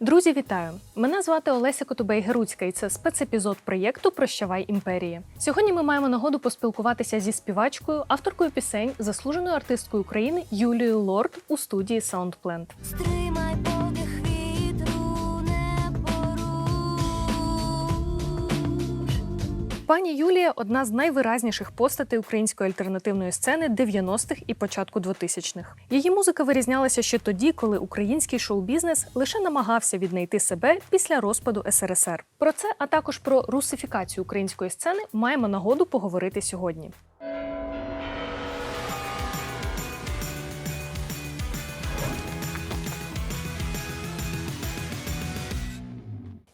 Друзі, вітаю! Мене звати Олеся Котубей Геруцька, і це спецепізод проєкту Прощавай імперії. Сьогодні ми маємо нагоду поспілкуватися зі співачкою, авторкою пісень, заслуженою артисткою України Юлією Лорд у студії Soundplant. Стримай Пані Юлія одна з найвиразніших постатей української альтернативної сцени 90-х і початку 2000-х. Її музика вирізнялася ще тоді, коли український шоу-бізнес лише намагався віднайти себе після розпаду СРСР. Про це, а також про русифікацію української сцени, маємо нагоду поговорити сьогодні.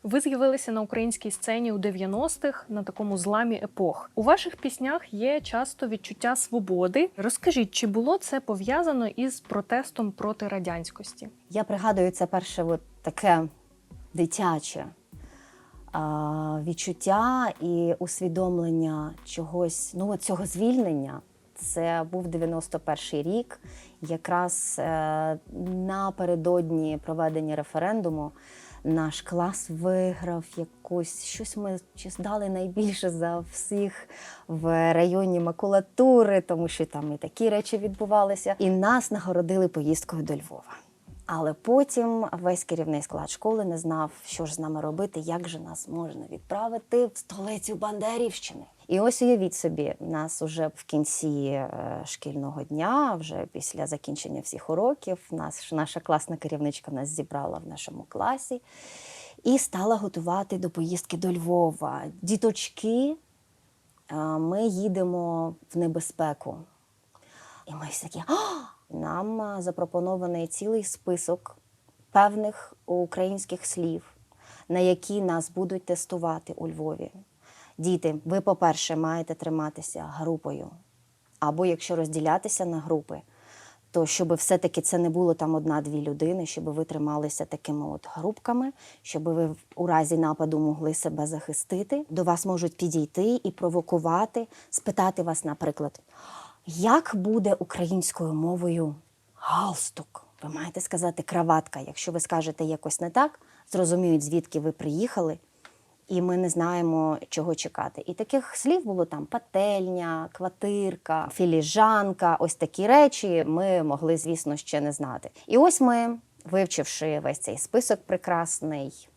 Ви з'явилися на українській сцені у 90-х на такому зламі епох. У ваших піснях є часто відчуття свободи. Розкажіть, чи було це пов'язано із протестом проти радянськості? Я пригадую це перше от таке дитяче відчуття і усвідомлення чогось, ну от цього звільнення. Це був 91-й рік, якраз е, напередодні проведення референдуму. Наш клас виграв якусь щось. Ми чи здали найбільше за всіх в районі макулатури, тому що там і такі речі відбувалися. І нас нагородили поїздкою до Львова. Але потім весь керівний склад школи не знав, що ж з нами робити, як же нас можна відправити в столицю Бандерівщини. І ось уявіть собі, нас уже в кінці е, шкільного дня, вже після закінчення всіх уроків, нас наша класна керівничка нас зібрала в нашому класі і стала готувати до поїздки до Львова. Діточки, е, ми їдемо в небезпеку. І ми всі такі, «А!» нам запропонований цілий список певних українських слів, на які нас будуть тестувати у Львові. Діти, ви, по-перше, маєте триматися групою. Або якщо розділятися на групи, то щоб все-таки це не було там одна-дві людини, щоб ви трималися такими от групками, щоб ви у разі нападу могли себе захистити. До вас можуть підійти і провокувати, спитати вас, наприклад, як буде українською мовою галстук? Ви маєте сказати краватка. Якщо ви скажете якось не так, зрозуміють, звідки ви приїхали, і ми не знаємо, чого чекати. І таких слів було там пательня, квартирка, філіжанка. Ось такі речі ми могли, звісно, ще не знати. І ось ми, вивчивши весь цей список прекрасний,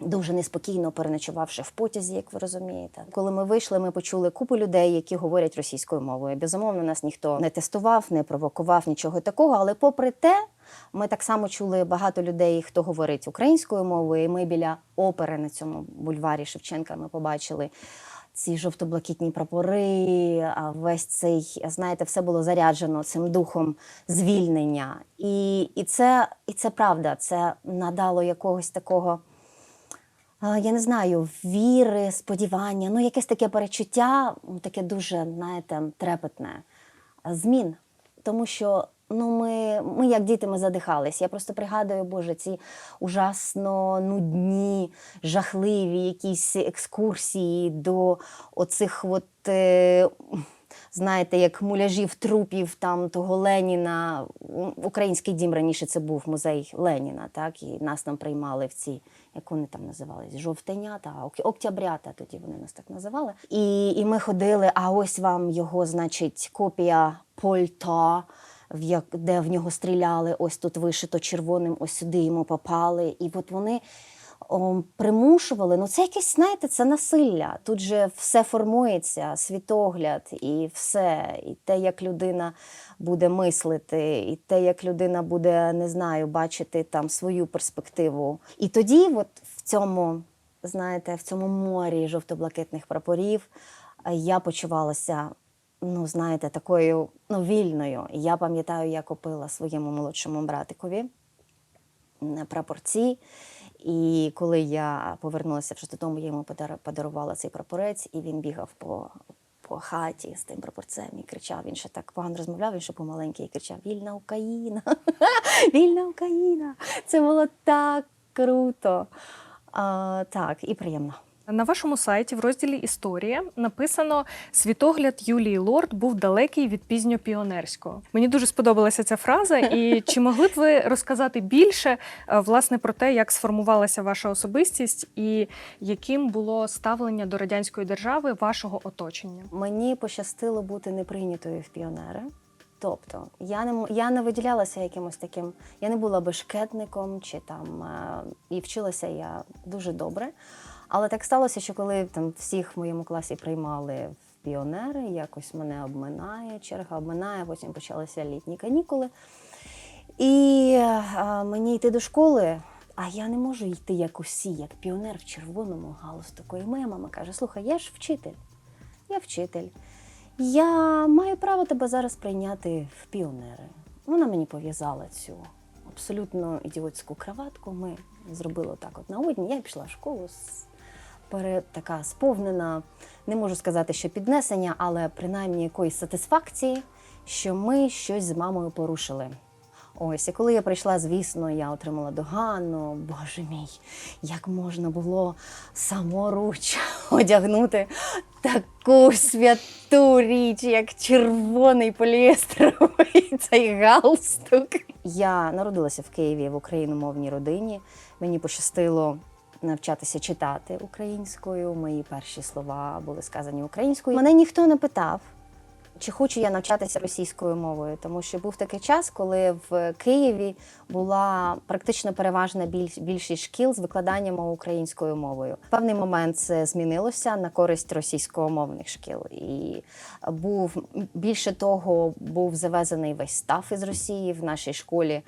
Дуже неспокійно переночувавши в потязі, як ви розумієте. Коли ми вийшли, ми почули купу людей, які говорять російською мовою. Безумовно, нас ніхто не тестував, не провокував нічого такого. Але попри те, ми так само чули багато людей, хто говорить українською мовою. І ми біля опери на цьому бульварі Шевченка ми побачили. Ці жовто-блакитні прапори, весь цей, знаєте, все було заряджено цим духом звільнення. І, і, це, і це правда, це надало якогось такого я не знаю, віри, сподівання, ну якесь таке перечуття, таке дуже, знаєте, трепетне змін. Тому що ну, ми, ми як діти, ми задихались. Я просто пригадую, Боже, ці ужасно нудні, жахливі якісь екскурсії до оцих от. Е, Знаєте, як муляжів трупів там того Леніна. Український дім раніше це був музей Леніна, так і нас там приймали в ці, як вони там називались, жовтенята, октябрята, тоді вони нас так називали. І, і ми ходили, а ось вам його, значить, копія польта, де в нього стріляли, ось тут вишито червоним, ось сюди йому попали. І от вони о, примушували. Ну, це якесь, знаєте, це насилля. Тут же все формується, світогляд і все. І те, як людина буде мислити, і те, як людина буде, не знаю, бачити там свою перспективу. І тоді, от в цьому, знаєте, в цьому морі жовто-блакитних прапорів е, я почувалася. Ну, знаєте, такою ну, вільною. Я пам'ятаю, я купила своєму молодшому братикові м, прапорці. І коли я повернулася вже додому, я йому подар- подарувала цей прапорець, і він бігав по, по хаті з тим прапорцем і кричав. Він ще так погано розмовляв, він ще помаленький і кричав: Вільна Україна! Вільна Україна! Це було так круто. А, так, і приємно. На вашому сайті в розділі Історія написано Світогляд Юлії Лорд був далекий від пізньопіонерського. Мені дуже сподобалася ця фраза. І чи могли б ви розказати більше е, власне про те, як сформувалася ваша особистість і яким було ставлення до радянської держави вашого оточення? Мені пощастило бути неприйнятою в піонери. Тобто я не я не виділялася якимось таким, я не була бешкетником чи там е, і вчилася я дуже добре. Але так сталося, що коли там всіх в моєму класі приймали в піонери, якось мене обминає, черга обминає, потім почалися літні канікули. І е, мені йти до школи, а я не можу йти як усі, як піонер в червоному галстуку. І моя мама каже: слухай, я ж вчитель, я вчитель. Я маю право тебе зараз прийняти в піонери. Вона мені пов'язала цю абсолютно ідіотську краватку. Ми зробили так от на одні. Я пішла в школу з пере, така сповнена, не можу сказати, що піднесення, але принаймні якоїсь сатисфакції, що ми щось з мамою порушили. Ось, і коли я прийшла, звісно, я отримала догану. Боже мій, як можна було саморуч одягнути таку святу річ, як червоний поліестровий цей галстук. Я народилася в Києві в україномовній родині. Мені пощастило навчатися читати українською. Мої перші слова були сказані українською. Мене ніхто не питав, чи хочу я навчатися російською мовою, тому що був такий час, коли в Києві була практично переважна більшість шкіл з викладанням українською мовою. В певний момент це змінилося на користь російськомовних шкіл. І був більше того, був завезений весь стаф із Росії в нашій школі.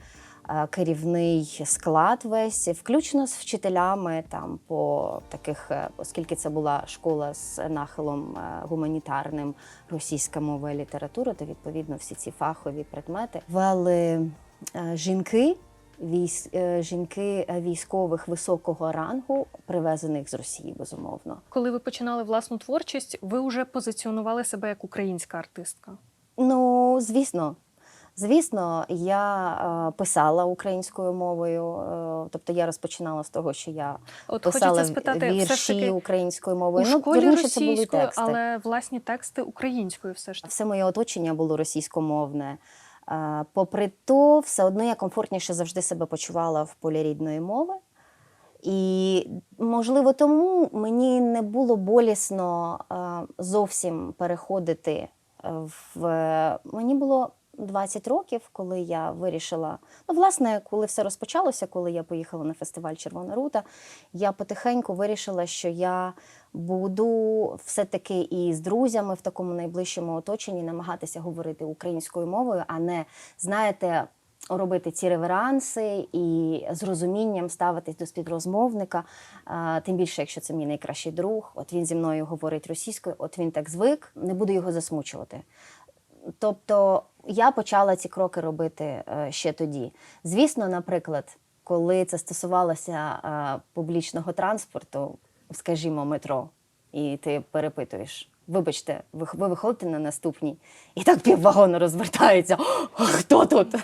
Е, Керівний склад весь, включно з вчителями там по таких, е, оскільки це була школа з нахилом е, гуманітарним, російська мова і література, то відповідно всі ці фахові предмети вели жінки, військ, жінки військових високого рангу, привезених з Росії, безумовно. Коли ви починали власну творчість, ви вже позиціонували себе як українська артистка. Ну, звісно. Звісно, я е, писала українською мовою, е, тобто я розпочинала з того, що я От писала спитати, вірші все ж таки українською у мовою. школі ну, вірніше, це були тексти. але власні тексти українською все ж таки. Все моє оточення було російськомовне. Е, Попри то, все одно я комфортніше завжди себе почувала в полі рідної мови. І, можливо, тому мені не було болісно зовсім переходити в. Мені було 20 років, коли я вирішила. Ну, власне, коли все розпочалося, коли я поїхала на фестиваль Червона рута, я потихеньку вирішила, що я буду все-таки і з друзями в такому найближчому оточенні намагатися говорити українською мовою, а не, знаєте, робити ці реверанси і з розумінням ставитись до співрозмовника. Тим більше, якщо це мій найкращий друг, от він зі мною говорить російською, от він так звик, не буду його засмучувати. Тобто я почала ці кроки робити е, ще тоді. Звісно, наприклад, коли це стосувалося е, публічного транспорту, скажімо, метро, і ти перепитуєш. Вибачте, ви, ви виходите на наступній, і так піввагону розвертається. «О, хто тут?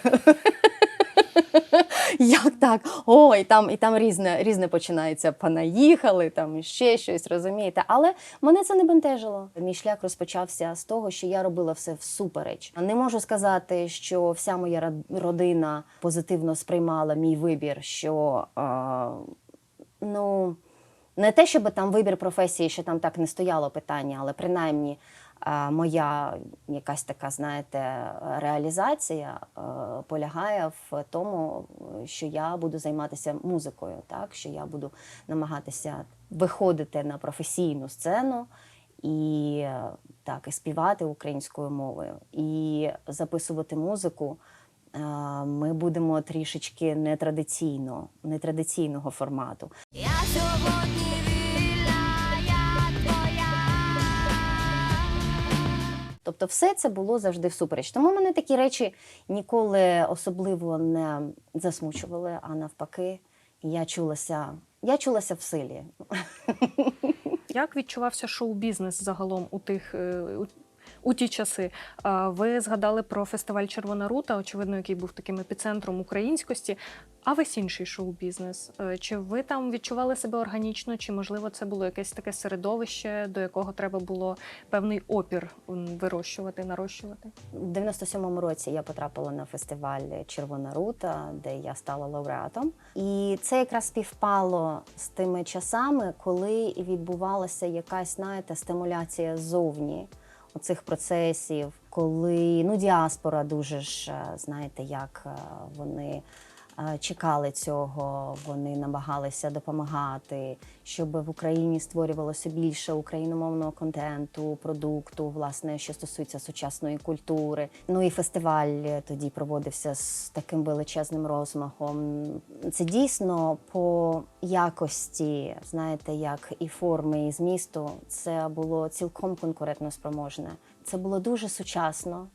Як так? О, і там, і там різне, різне починається. Понаїхали, там ще щось, розумієте. Але мене це не бентежило. Мій шлях розпочався з того, що я робила все всупереч. Не можу сказати, що вся моя родина позитивно сприймала мій вибір, що е, ну. Не те, щоб там вибір професії, що там так не стояло питання, але принаймні моя якась така, знаєте, реалізація е, полягає в тому, що я буду займатися музикою, так що я буду намагатися виходити на професійну сцену і е, так і співати українською мовою, і записувати музику. е, Ми будемо трішечки нетрадиційно, нетрадиційного формату. Я сьогодні Тобто, все це було завжди всупереч. Тому мене такі речі ніколи особливо не засмучували, а навпаки, я чулася, я чулася в силі. Як відчувався шоу-бізнес загалом у тих е, у, ті часи? Ви згадали про фестиваль Червона рута, очевидно, який був таким епіцентром українськості. А весь інший шоу-бізнес. Е, Чи ви там відчували себе органічно, чи можливо це було якесь таке середовище, до якого треба було певний опір вирощувати, нарощувати? У 97-му році я потрапила на фестиваль Червона рута, де я стала лауреатом. І це якраз співпало з тими часами, коли відбувалася якась, знаєте, стимуляція ззовні оцих процесів, коли ну, діаспора дуже ж, е, знаєте, як е, вони. Е, Чекали цього, вони намагалися допомагати, щоб в Україні створювалося більше україномовного контенту, продукту, власне, що стосується сучасної культури. Ну і фестиваль тоді проводився з таким величезним розмахом. Це дійсно по якості, знаєте, як і форми, і змісту, це було цілком конкурентно спроможне. Це було дуже сучасно.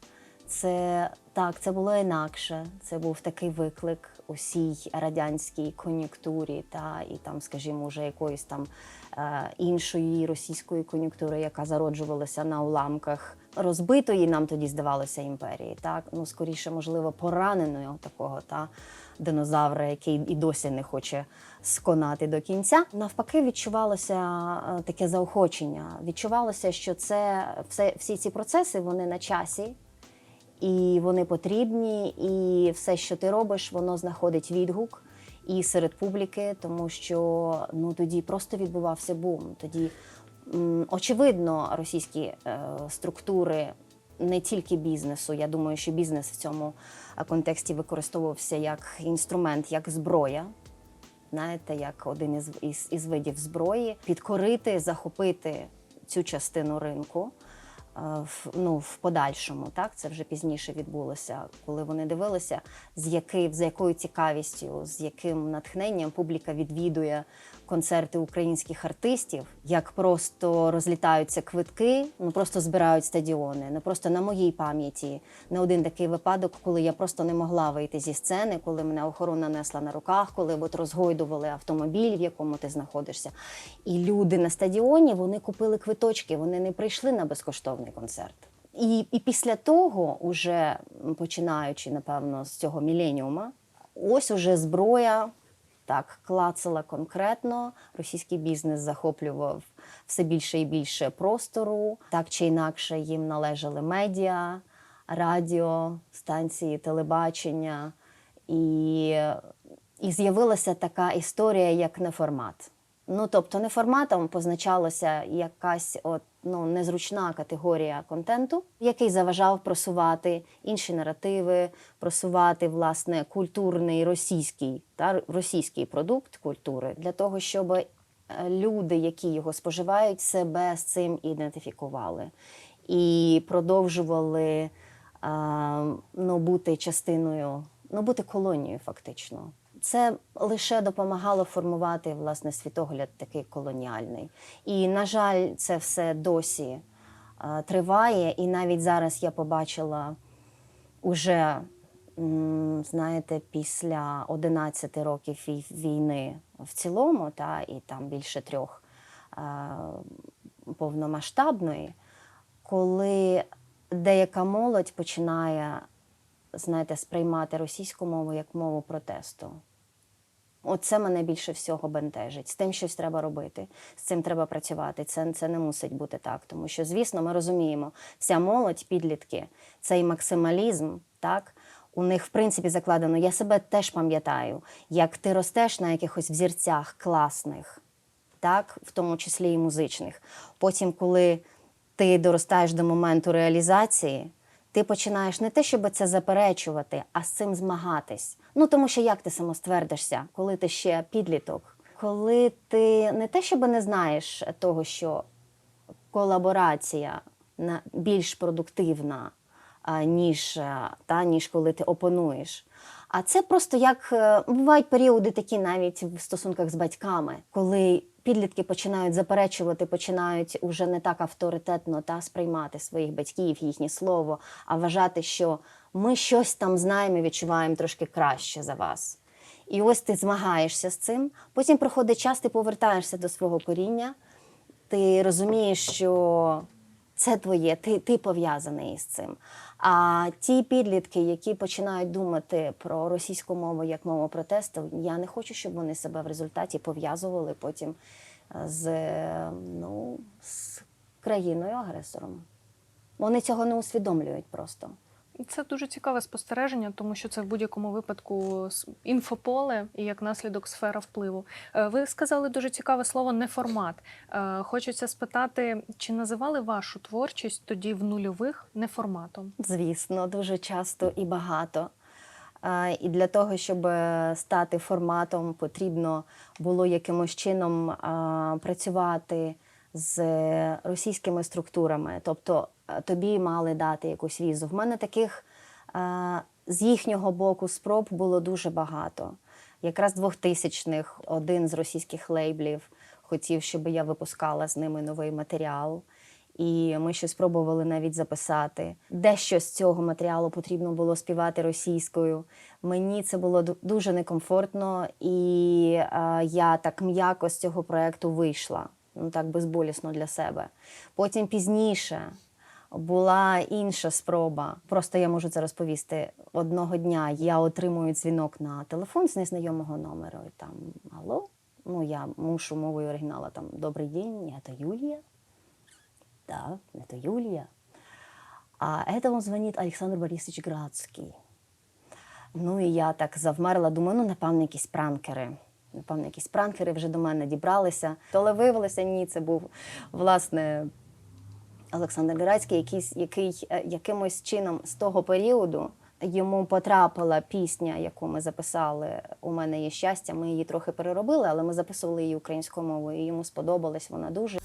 Це так, це було інакше. Це був такий виклик усій радянській кон'юнктурі, та і там, скажімо, вже якоїсь там е, іншої російської кон'юнктури, яка зароджувалася на уламках розбитої, нам тоді здавалося імперії. Так, ну скоріше, можливо, пораненої такого та динозавра, який і досі не хоче сконати до кінця. Навпаки, відчувалося е, таке заохочення. Відчувалося, що це все, всі ці процеси вони на часі і вони потрібні, і все, що ти робиш, воно знаходить відгук і серед публіки, тому що ну тоді просто відбувався бум. Тоді очевидно російські е, структури. Не тільки бізнесу, я думаю, що бізнес в цьому е, контексті використовувався як інструмент, як зброя. Знаєте, як один із, із, із видів зброї, підкорити, захопити цю частину ринку в, ну, в подальшому. Так, це вже пізніше відбулося, коли вони дивилися, з який, з якою цікавістю, з яким натхненням публіка відвідує концерти українських артистів, як просто розлітаються квитки, ну просто збирають стадіони. Не просто на моїй пам'яті не один такий випадок, коли я просто не могла вийти зі сцени, коли мене охорона несла на руках, коли от розгойдували автомобіль, в якому ти знаходишся. І люди на стадіоні вони купили квиточки, вони не прийшли на безкоштовний концерт. І, і після того, уже починаючи, напевно, з цього міленіума, ось уже зброя так клацала конкретно. Російський бізнес захоплював все більше і більше простору. Так чи інакше їм належали медіа, радіо, станції телебачення. І, і з'явилася така історія, як неформат. Ну, тобто, неформатом позначалася якась от, ну, незручна категорія контенту, який заважав просувати інші наративи, просувати власне культурний російський та російський продукт культури для того, щоб е, люди, які його споживають, себе з цим ідентифікували і продовжували е, ну, бути частиною, ну, бути колонією, фактично. Це лише допомагало формувати власне світогляд такий колоніальний. І, на жаль, це все досі е, триває. І навіть зараз я побачила уже, м, знаєте, після 11 років війни в цілому, та, і там більше трьох е, повномасштабної, коли деяка молодь починає знаєте, сприймати російську мову як мову протесту. Оце мене більше всього бентежить. З тим щось треба робити, з цим треба працювати. Це, це не мусить бути так. Тому що, звісно, ми розуміємо, вся молодь, підлітки, цей максималізм, так. У них, в принципі, закладено. Я себе теж пам'ятаю, як ти ростеш на якихось взірцях класних, так, в тому числі і музичних. Потім, коли ти доростаєш до моменту реалізації, ти починаєш не те, щоб це заперечувати, а з цим змагатись. Ну тому що як ти самоствердишся, коли ти ще підліток, коли ти не те, щоб не знаєш того, що колаборація більш продуктивна, ніж, та, ніж коли ти опонуєш. А це просто як е, бувають періоди такі навіть в стосунках з батьками, коли підлітки починають заперечувати, починають уже не так авторитетно та сприймати своїх батьків, їхнє слово, а вважати, що ми щось там знаємо і відчуваємо трошки краще за вас. І ось ти змагаєшся з цим. Потім проходить час, ти повертаєшся до свого коріння, ти розумієш, що це твоє, ти, ти пов'язаний із цим. А ті підлітки, які починають думати про російську мову як мову протесту, я не хочу, щоб вони себе в результаті пов'язували потім е, з, е, ну, з країною-агресором. Вони цього не усвідомлюють просто. Це дуже цікаве спостереження, тому що це в будь-якому випадку інфополе і як наслідок сфера впливу. Е, Ви сказали дуже цікаве слово неформат. Е, Хочеться спитати, чи називали вашу творчість тоді в нульових неформатом? Звісно, дуже часто і багато. Е, І для того, щоб стати форматом, потрібно було якимось чином працювати з російськими структурами. Тобто тобі мали дати якусь візу. В мене таких е, з їхнього боку спроб було дуже багато. Якраз 2000-х один з російських лейблів хотів, щоб я випускала з ними новий матеріал. І ми щось пробували навіть записати. Дещо з цього матеріалу потрібно було співати російською. Мені це було дуже некомфортно, і е, я так м'яко з цього проекту вийшла, ну так безболісно для себе. Потім пізніше була інша спроба. Просто я можу це розповісти. Одного дня я отримую дзвінок на телефон з незнайомого номеру. І там алло. Ну, я мушу мовою оригінала там Добрий день, це Юлія. Да, это Юлия. А это вам звонит Олександр Борисович Градський. Ну і я так завмерла, думаю, ну, напевно, якісь пранкери. Напевно, якісь пранкери вже до мене дібралися. То Але виявилося, ні, це був власне Олександр Грацький, якийсь, який е, якимось чином з того періоду йому потрапила пісня, яку ми записали У мене є щастя. Ми її трохи переробили, але ми записували її українською мовою. І йому сподобалась вона дуже.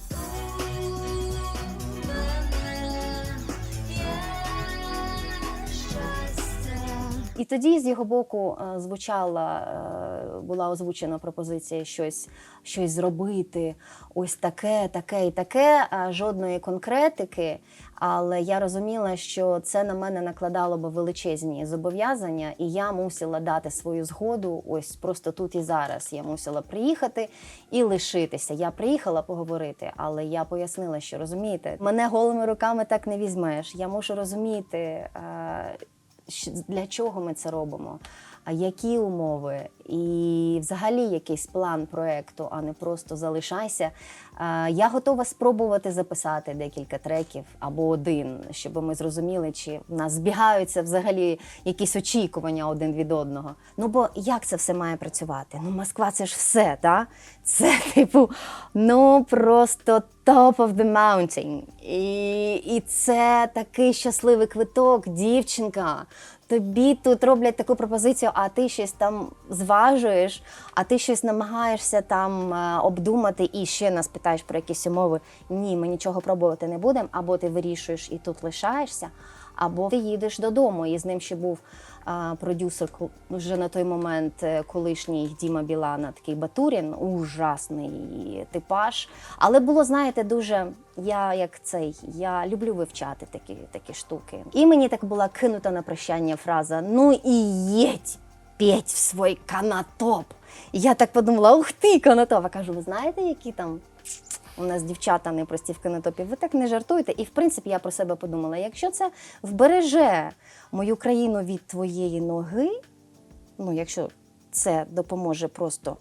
І тоді з його боку е, звучала, е, була озвучена пропозиція щось, щось зробити, ось таке, таке і таке, жодної конкретики. Але я розуміла, що це на мене накладало би величезні зобов'язання, і я мусила дати свою згоду. Ось просто тут і зараз. Я мусила приїхати і лишитися. Я приїхала поговорити, але я пояснила, що розумієте, мене голими руками так не візьмеш. Я мушу розуміти. Для чого ми це робимо, які умови, і взагалі якийсь план проекту, а не просто залишайся. Е, Я готова спробувати записати декілька треків або один, щоб ми зрозуміли, чи в нас збігаються взагалі якісь очікування один від одного. Ну бо як це все має працювати? Ну, Москва це ж все, так? Це типу, ну просто top of the mountain. І, і це такий щасливий квиток, дівчинка. Тобі тут роблять таку пропозицію, а ти щось там зважуєш, а ти щось намагаєшся там е, обдумати і ще нас питаєш про якісь умови. Ні, ми нічого пробувати не будемо, або ти вирішуєш і тут лишаєшся, або ти їдеш додому. І з ним ще був а, продюсер вже на той момент е, колишній Діма Білана, такий Батурін, ужасний типаж. Але було, знаєте, дуже я як цей, я люблю вивчати такі, такі штуки. І мені так була кинута на прощання фраза: ну і їдь, п'ять в свій канатоп. І я так подумала: ух ти, канатоп. А кажу, ви знаєте, які там у нас дівчата непрості в канатопі, ви так не жартуєте. І в принципі я про себе подумала: якщо це вбереже мою країну від твоєї ноги, ну якщо це допоможе просто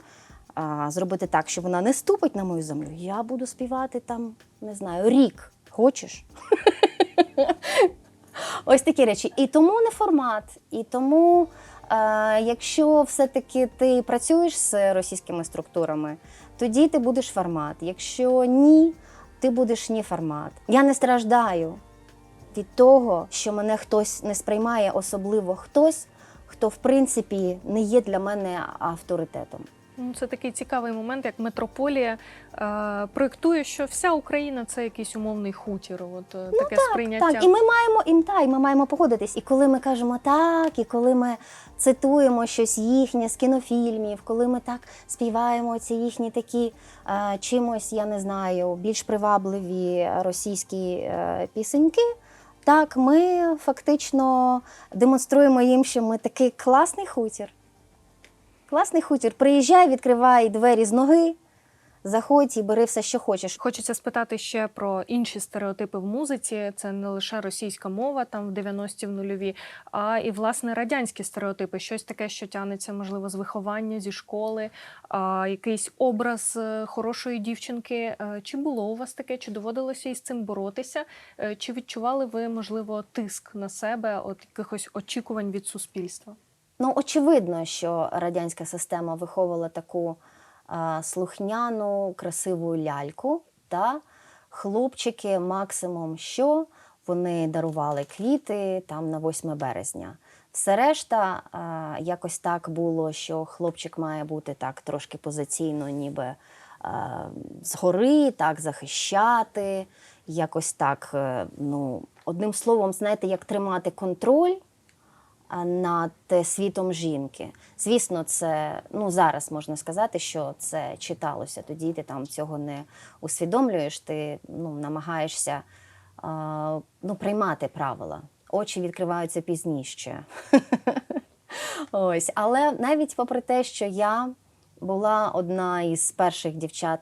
а, зробити так, що вона не ступить на мою землю, я буду співати там, не знаю, рік. Хочеш? Ось такі речі. І тому не формат. І тому, е, якщо все-таки ти працюєш з російськими структурами, тоді ти будеш формат. Якщо ні, ти будеш ні формат. Я не страждаю від того, що мене хтось не сприймає, особливо хтось, хто в принципі не є для мене авторитетом. Ну, це такий цікавий момент, як метрополія е, проєктує, що вся Україна це якийсь умовний хутір. От е, таке сприйняття. Ну Так, і ми маємо і, та, і ми маємо погодитись. І коли ми кажемо так, і коли ми цитуємо щось їхнє з кінофільмів, коли ми так співаємо ці їхні такі е, чимось, я не знаю, більш привабливі російські е, пісеньки. Так, ми фактично демонструємо їм, що ми такий класний хутір. Класний хутір. Приїжджай, відкривай двері з ноги, заходь і бери все, що хочеш. Хочеться спитати ще про інші стереотипи в музиці. Це не лише російська мова там в 90-ті в нульові, а і власне радянські стереотипи. Щось таке, що тягнеться, можливо, з виховання, зі школи, а, якийсь образ е, хорошої дівчинки. Е, Чи було у вас таке? Чи доводилося із цим боротися? Е, Чи відчували ви, можливо, тиск на себе, от якихось очікувань від суспільства? Ну, очевидно, що радянська система виховувала таку а, слухняну, красиву ляльку. Та хлопчики максимум що вони дарували квіти там на 8 березня. Все решта а, якось так було, що хлопчик має бути так трошки позиційно, ніби а, згори, так захищати, якось так. е, Ну, одним словом, знаєте, як тримати контроль над е, світом жінки. Звісно, це ну зараз можна сказати, що це читалося. Тоді ти там цього не усвідомлюєш. Ти ну намагаєшся ну, приймати правила. Очі відкриваються пізніше. Ось, але навіть попри те, що я була одна із перших дівчат,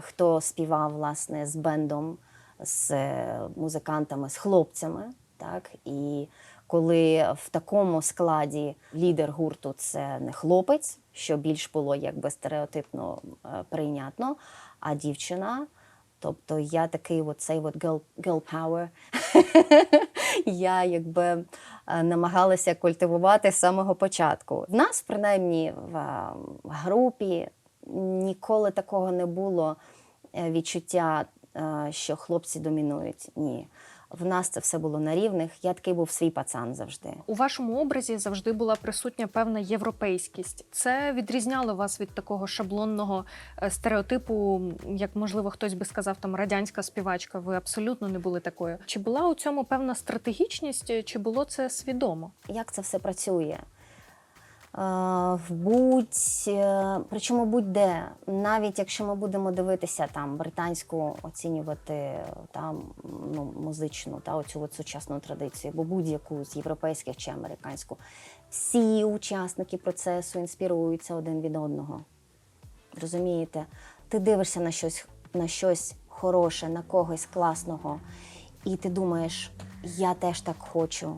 хто співав власне з бендом, з е, музикантами, з хлопцями. Так? І коли в такому складі лідер гурту це не хлопець, що більш було якби стереотипно е, прийнятно, а дівчина. Тобто я такий цей от girl, girl power. я якби е, намагалася культивувати з самого початку. В нас, принаймні, в е, групі ніколи такого не було відчуття, що хлопці домінують. Ні. В нас це все було на рівних. Я такий був свій пацан завжди. У вашому образі завжди була присутня певна європейськість. Це відрізняло вас від такого шаблонного е, стереотипу, як можливо хтось би сказав, там радянська співачка. Ви абсолютно не були такою. Чи була у цьому певна стратегічність, чи було це свідомо? як це все працює. Е, В будь, е, причому будь-де, навіть якщо ми будемо дивитися там британську, оцінювати там ну, музичну та оцю от сучасну традицію, або будь-яку з європейських чи американську, всі учасники процесу інспіруються один від одного. Розумієте? Ти дивишся на щось, на щось хороше, на когось класного, і ти думаєш, я теж так хочу.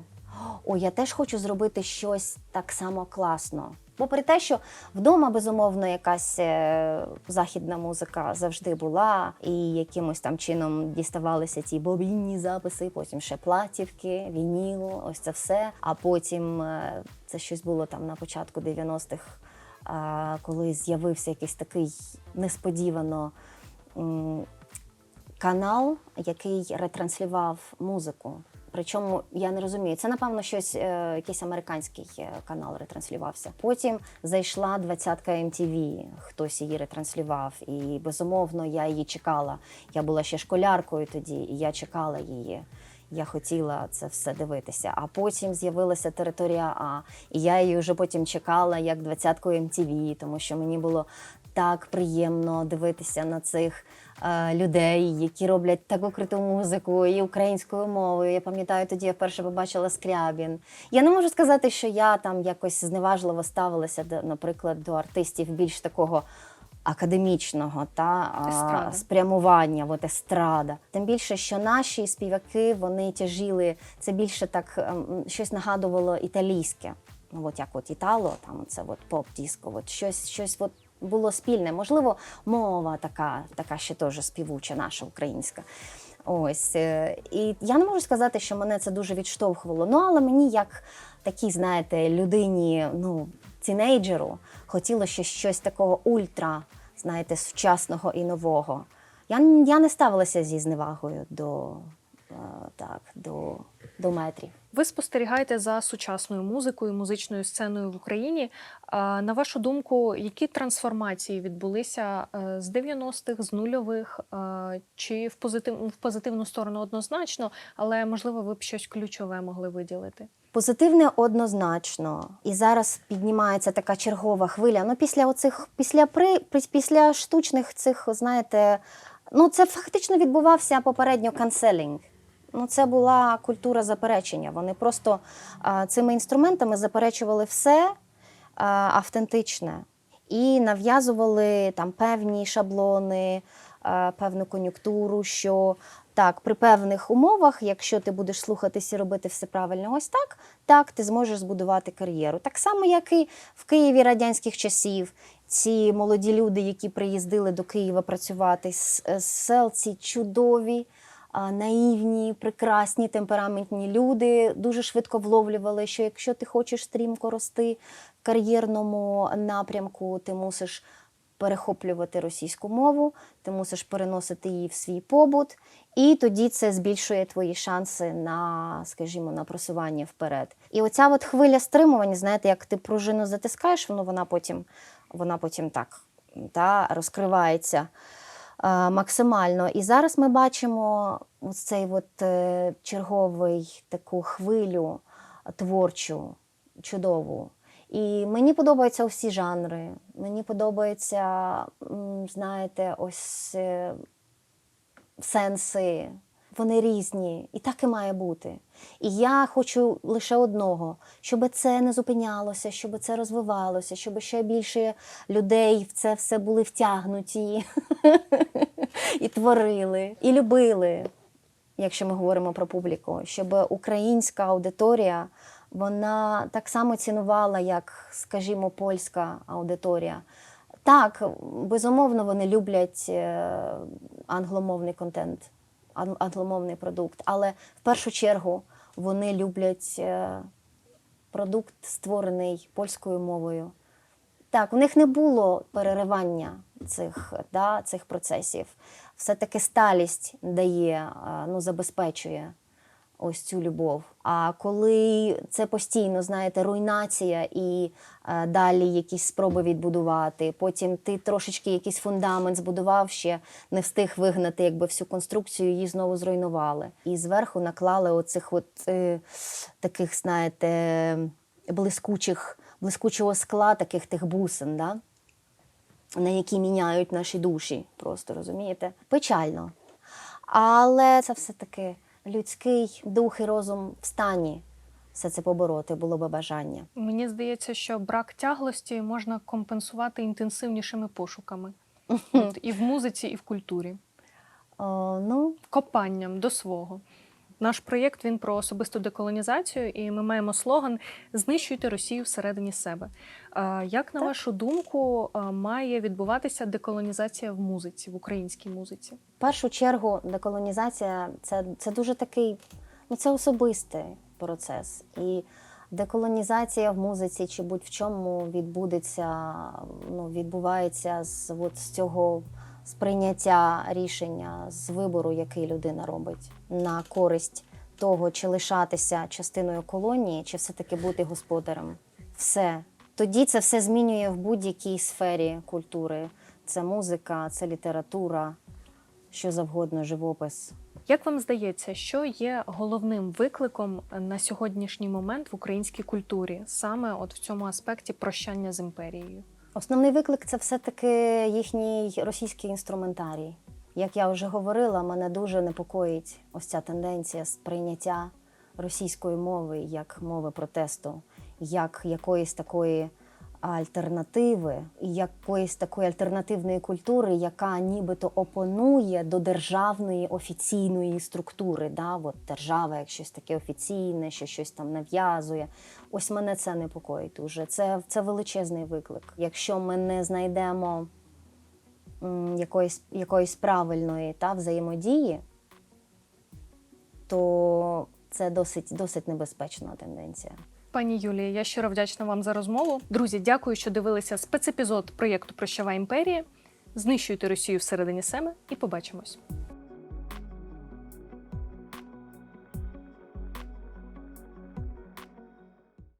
О, я теж хочу зробити щось так само класно. Попри те, що вдома, безумовно, якась е, західна музика завжди була, і якимось там чином діставалися ті бобінні записи, потім ще платівки, вініл, ось це все. А потім е, це щось було там на початку 90-х, коли з'явився якийсь такий несподівано канал, який ретранслював музику. Причому я не розумію, це напевно щось, е, якийсь американський е, канал ретранслювався. Потім зайшла двадцятка MTV, хтось її ретранслював, і безумовно я її чекала. Я була ще школяркою тоді, і я чекала її. Я хотіла це все дивитися. А потім з'явилася територія А, і я її вже потім чекала як двадцятку MTV, тому що мені було так приємно дивитися на цих людей, які роблять таку круту музику і українською мовою. Я пам'ятаю, тоді я вперше побачила Скрябін. Я не можу сказати, що я там якось зневажливо ставилася, до, наприклад, до артистів більш такого. Академічного та а, Естрада. спрямування, от естрада. Тим більше, що наші співаки вони тяжіли це більше так ем, щось нагадувало італійське. Ну, от як от італо, там це от поп-диско, от щось, щось от було спільне. Можливо, мова така, така ще теж співуча, наша українська. Ось е, і я не можу сказати, що мене це дуже відштовхувало. Ну але мені, як такій, знаєте, людині, ну тінейджеру, хотілося щось такого ультра, знаєте, сучасного і нового. Я, я не ставилася зі зневагою до, е, так, до, до метрів. Ви спостерігаєте за сучасною музикою, музичною сценою в Україні. На вашу думку, які трансформації відбулися е, з 90-х, з нульових, е, чи в позитив в позитивну сторону однозначно, але можливо ви б щось ключове могли виділити? Позитивне однозначно. І зараз піднімається така чергова хвиля. Ну, після оцих, після при, пі- після штучних цих, знаєте, ну це фактично відбувався попередньо канцелінг. Ну, це була культура заперечення. Вони просто а, цими інструментами заперечували все а, автентичне. і нав'язували там певні шаблони, е, певну кон'юнктуру, що так, при певних умовах, якщо ти будеш слухатись і робити все правильно, ось так, так ти зможеш збудувати кар'єру. Так само, як і в Києві радянських часів. Ці молоді люди, які приїздили до Києва працювати з, з сел, ці чудові, а, наївні, прекрасні, темпераментні люди дуже швидко вловлювали, що якщо ти хочеш стрімко рости в кар'єрному напрямку, ти мусиш перехоплювати російську мову, ти мусиш переносити її в свій побут, і тоді це збільшує твої шанси на, скажімо, на просування вперед. І оця от хвиля стримування, знаєте, як ти пружину затискаєш, воно вона потім, вона потім так та, розкривається максимально. І зараз ми бачимо ось цей от, е, черговий таку хвилю творчу, чудову. І мені подобаються усі жанри. Мені подобається, знаєте, ось е, сенси. Вони різні, і так і має бути. І я хочу лише одного, щоб це не зупинялося, щоб це розвивалося, щоб ще більше людей в це все були втягнуті і творили, і любили, якщо ми говоримо про публіку, щоб українська аудиторія вона так само цінувала, як, скажімо, польська аудиторія. Так, безумовно, вони люблять е, англомовний контент, англомовний продукт, але в першу чергу вони люблять е, продукт, створений польською мовою. Так, у них не було переривання цих, да, цих процесів. Все-таки сталість дає, е, ну, забезпечує ось цю любов. А коли це постійно, знаєте, руйнація і е, далі якісь спроби відбудувати, потім ти трошечки якийсь фундамент збудував ще, не встиг вигнати якби всю конструкцію, її знову зруйнували. І зверху наклали оцих от е, таких, знаєте, блискучих, блискучого скла, таких тих бусин, да? на які міняють наші душі, просто розумієте? Печально. Але це все-таки людський дух і розум в стані все це побороти, було би бажання. Мені здається, що брак тяглості можна компенсувати інтенсивнішими пошуками. От, і в музиці, і в культурі. О, ну, Копанням до свого. Наш проєкт він про особисту деколонізацію, і ми маємо слоган Знищуйте Росію всередині себе. Як на Так. вашу думку має відбуватися деколонізація в музиці, в українській музиці? в першу чергу, деколонізація це, це дуже такий, ну це особистий процес. І деколонізація в музиці чи будь-в чому відбудеться, ну, відбувається з, от, з цього сприйняття рішення, з вибору, який людина робить на користь того, чи лишатися частиною колонії, чи все-таки бути господарем. Все. Тоді це все змінює в будь-якій сфері культури. Це музика, це література, що завгодно, живопис. Як вам здається, що є головним викликом на сьогоднішній момент в українській культурі, саме от в цьому аспекті прощання з імперією? Основний виклик це все-таки їхній російський інструментарій. Як я вже говорила, мене дуже непокоїть ось ця тенденція сприйняття російської мови як мови протесту, як якоїсь такої альтернативи, якоїсь такої альтернативної культури, яка нібито опонує до державної офіційної структури. Да? От держава як щось таке офіційне, що щось там нав'язує. Ось мене це непокоїть дуже. Це, це величезний виклик. Якщо ми не знайдемо якоїсь, якоїсь правильної та, взаємодії, то це досить, досить небезпечна тенденція. Пані Юлія, я щиро вдячна вам за розмову. Друзі, дякую, що дивилися спецепізод проєкту Прощава імперія. Знищуйте Росію всередині себе і побачимось.